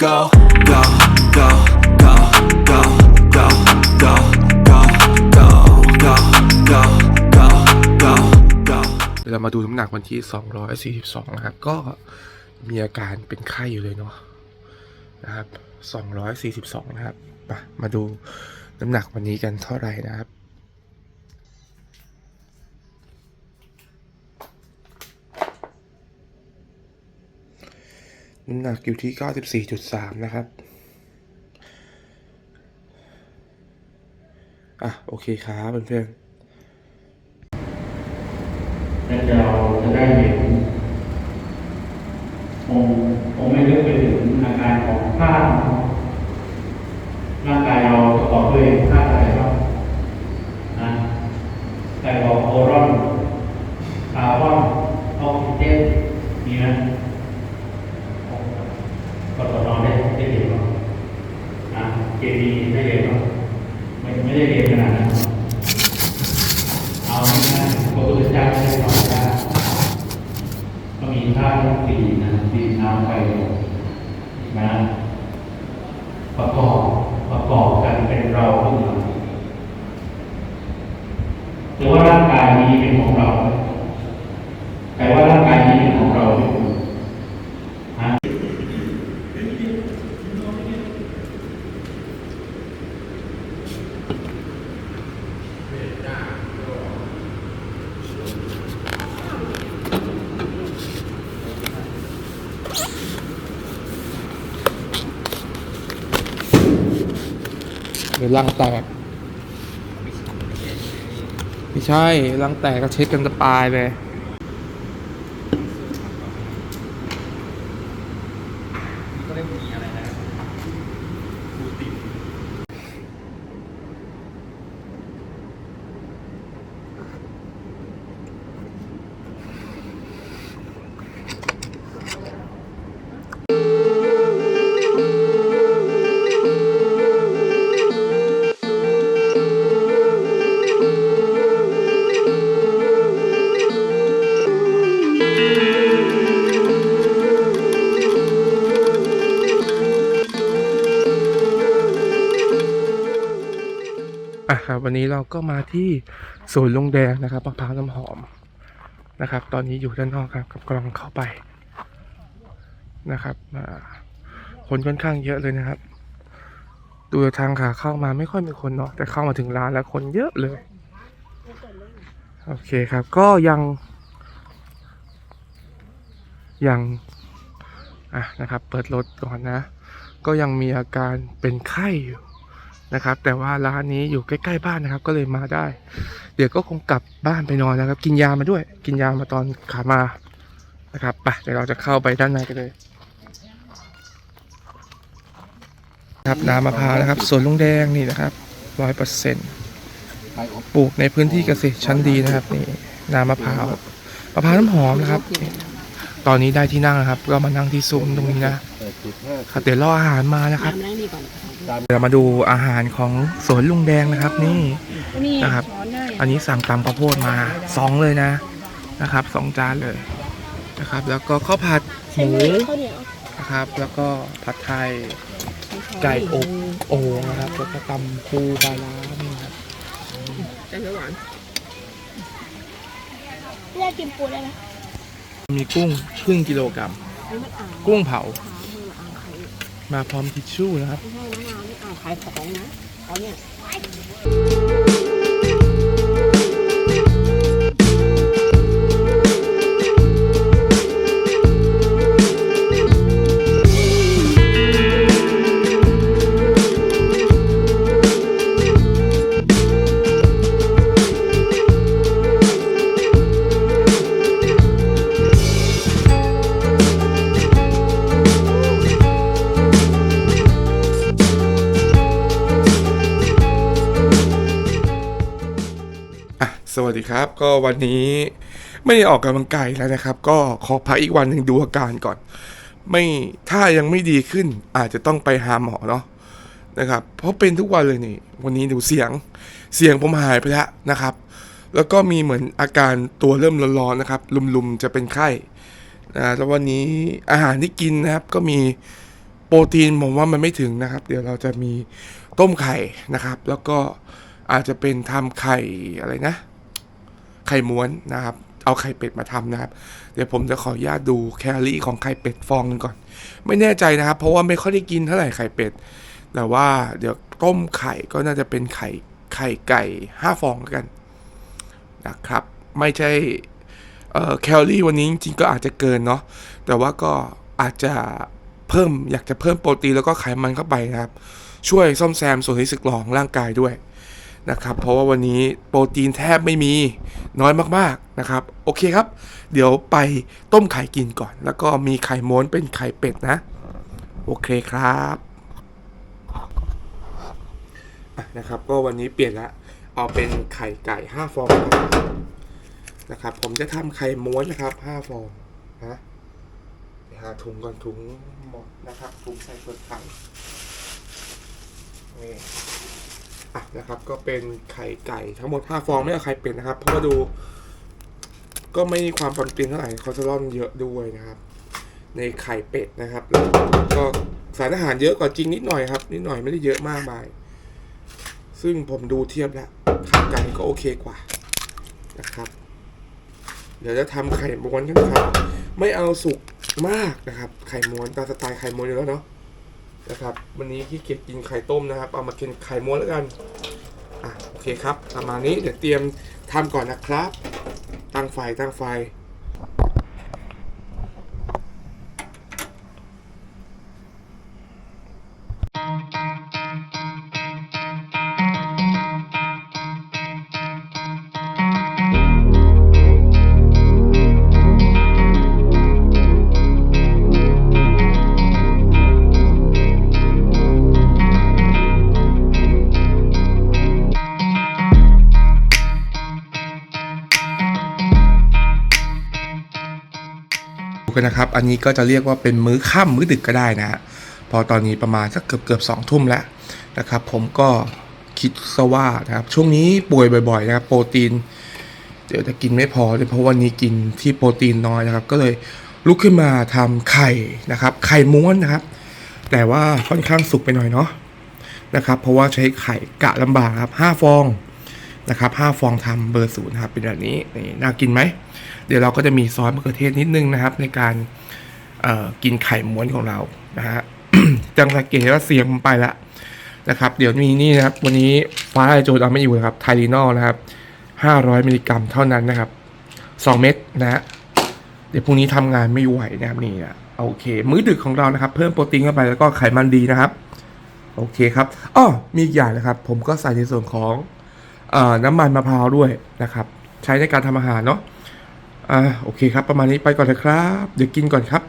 go, go, go, go, go, go, go, go, go, go, go, go, go, go. เรามาดูน้ำหนักวันที่ 242 นะครับ ก็มีอาการเป็นไข้อยู่เลยเนาะนะครับ 242 นะครับ มามาดูน้ำหนักวันนี้กันเท่าไหร่นะครับ น้ำหนักอยู่ที่94.3นะครับ อะ โอเคครับเพื่อนๆและเราจะได้เห็นององไม่ลึกไปถึงอาการของธาร่างกายเราประกอบด้วยธาอะไรบ้างนะไคโรโอรอนคาร์บอนออกซิเจนมีไหมกดนอนได้ได้เรียนบ้างนะเคมีได้เรียนบ้างไม่ไม่ได้เรียนขนาดนั้น เอาง่าย ๆพรเจ้าไม่ได้สอนก็มีธาตุทั้งสี่นะดินน้ำไฟลมนะประกอบประกอบกันเป็นเราขึ้นมาแต่ว่าร่างกายนี้เป็นของเราแต่ว่าร่างกายนี้เป็นของเราไม่คุณฮะ หรือลังแตก ไม่ใช่ลังแตกก็เช็ดกันจะปลายเลยก็ได้มีอะไรนะ่ะครับวันนี้เราก็มาที่สวนลุงแดงนะครับมะพร้าวน้ำหอมนะครับ ตอนนี้อยู่ด้านนอกครับกำลังเข้าไปนะครับคนค่อนข้างเยอะเลยนะครับ ดูทางขาเข้ามาไม่ค่อยมีคนเนาะแต่เข้ามาถึงร้านแล้วคนเยอะเลยโอเคครับ ก็ยังยังอะนะครับ เปิดรถก่อนนะ ก็ยังมีอาการเป็นไข้อยู่ นะครับ แต่ว่าร้านนี้อยู่ใกล้ๆบ้านนะครับ ก็เลยมาได้ เดี๋ยวก็คงกลับบ้านไปนอนแล้วครับ กินยามาด้วย กินยามาตอนขามานะครับไปเดี๋ยวเราจะเข้าไปด้านในกันเลย ครับน้ำมะพร้าวนะครับสวนลุงแดงนี่นะครับร้อยเปอร์เซ็นต์ปลูกในพื้นที่เกษตรชั้นดีนะครับนี่น้ำมะพร้าวมะพร้าวน้ำหอมนะครับ ตอนนี้ได้ที่นั่งนะครับ ก็มานั่งที่ซุ้มตรงนี้นะเดี๋ยวรออาหารมานะครับ เดี๋ยวมาดูอาหารของสวนลุงแดงนะครับนี่นี่นะครับช้อนได้อันนี้สั่งตำข้าวโพดมาสองเลยนะนะครับสองจานเลยนะครับ แล้วก็ข้าวผัดหมูข้าวเหนียวนะครับ แล้วก็ผัดไทยไก่อบโอ่งนะครับแล้วก็ตำปูปลาร้านี่ครับแกงเขียวหวานเลือกกินปูได้ไหมมีกุ้งครึ่งกิโลกรัมนี่มันอ่างกุ้งเผา ขามืออ่างไข่ มาพร้อมทิชชู่นะครับ ขายของนะเอาเนี่ย สวัสดีครับ ก็วันนี้ไม่ได้ออกกำลังกายแล้วนะครับ ก็ขอพักอีกวันหนึ่งดูอาการก่อน ไม่ถ้ายังไม่ดีขึ้นอาจจะต้องไปหาหมอเนาะนะครับ เพราะเป็นทุกวันเลยนี่ วันนี้ดูเสียงเสียงผมหายไปแล้วนะครับ แล้วก็มีเหมือนอาการตัวเริ่มร้อนๆนะครับลุมๆจะเป็นไข้นะแล้ววันนี้อาหารที่กินนะครับ ก็มีโปรตีนผมว่ามันไม่ถึงนะครับ เดี๋ยวเราจะมีต้มไข่นะครับ แล้วก็อาจจะเป็นทำไข่อะไรนะ ไข่ม้วนนะครับ เอาไข่เป็ดมาทำนะครับ เดี๋ยวผมจะขออนุญาตดูแคลอรี่ของไข่เป็ดฟองหนึงก่อน ไม่แน่ใจนะครับ เพราะว่าไม่ค่อยได้กินเท่าไหร่ไข่เป็ด แต่ว่าเดี๋ยวต้มไข่ก็น่าจะเป็นไข่ไข่ไก่ห้าฟองกันนะครับ ไม่ใช่แคลอรี่วันนี้จริงๆก็อาจจะเกินเนาะ แต่ว่าก็อาจจะเพิ่มอยากจะเพิ่มโปรตีนแล้วก็ไขมันเข้าไปนะครับ ช่วยซ่อมแซมส่วนที่สึกหรอของร่างกายด้วย นะครับ เพราะว่าวันนี้โปรตีนแทบไม่มีน้อยมากๆนะครับ โอเคครับ เดี๋ยวไปต้มไข่กินก่อน แล้วก็มีไข่ม้วนเป็นไข่เป็ดนะ โอเคครับนะครับ ก็วันนี้เปลี่ยนละ เอาเป็นไข่ไก่ห้าฟองนะครับ ผมจะทำไข่ม้วนนะครับห้าฟองนะหาถุงก่อนถุงหมดนะครับถุงใส่เปลือกไข่นี่ อะนะครับ ก็เป็นไข่ไก่ทั้งหมดห้าฟองไม่เอาไข่เป็ดนะครับ เพราะว่าดู ก็ไม่มีความโปรตีนเท่าไหร่คอเลสเตอรอลเยอะด้วยนะครับ ในไข่เป็ดนะครับ แล้วก็สารอาหารเยอะกว่าจริงนิดหน่อยครับ นิดหน่อยไม่ได้เยอะมากมาย ซึ่งผมดูเทียบแล้วไข่ไก่ก็โอเคกว่านะครับ เดี๋ยวจะทำไข่ม้วนกันครับ ไม่เอาสุกมากนะครับ ไข่ม้วนตามสไตล์ไข่ม้วนอยู่แล้วเนาะ นะครับ วันนี้ขี้เกียจกินไข่ต้มนะครับ เอามากินไข่ม้วนแล้วกันอะโอเคครับประมาณนี้เดี๋ยวเตรียมทำก่อนนะครับ ตั้งไฟตั้งไฟ กันนะครับ อันนี้ก็จะเรียกว่าเป็นมื้อค่ำมื้อดึกก็ได้นะฮะพอตอนนี้ประมาณสักเกือบเกือบสองทุ่มแล้วนะครับ ผมก็คิดซะว่านะครับ ช่วงนี้ป่วยบ่อย ๆ นะครับ โปรตีน เดี๋ยวจะกินไม่พอเลยเพราะวันนี้กินที่โปรตีนน้อยนะครับ ก็เลยลุกขึ้นมาทำไข่นะครับ ไข่ม้วนนะครับ แต่ว่าค่อนข้างสุกไปหน่อยเนาะนะครับ เพราะว่าใช้ไข่กะลำบากครับห้าฟอง นะครับห้าฟองทำเบอร์ศูนย์ครับเป็นแบบนี้นี่น่ากินไหม เดี๋ยวเราก็จะมีซอสมะเขือเทศนิดนึงนะครับ ในการกินไข่ม้วนของเรานะฮะจังสังเกตว่าเสียงผมไปแล้วนะครับ เดี๋ยวมีนี่นะครับ วันนี้ฟ้าไอโจนเอาไม่อยู่นะครับไทลีนอลนะครับ500มิลลิกรัมเท่านั้นนะครับ2เม็ดนะฮะเดี๋ยวพรุ่งนี้ทำงานไม่ไหวนะครับนี่นะโอเค มื้อดึกของเรานะครับ เพิ่มโปรตีนเข้าไปแล้วก็ไขมันดีนะครับ โอเคครับอ้อมีอีกอย่างนะครับ ผมก็ใส่ในส่วนของ น้ำมันมะพร้าวด้วยนะครับ ใช้ในการทำอาหารเนาะอ่าโอเคครับ ประมาณนี้ไปก่อนนะครับ เดี๋ยวกินก่อนครับ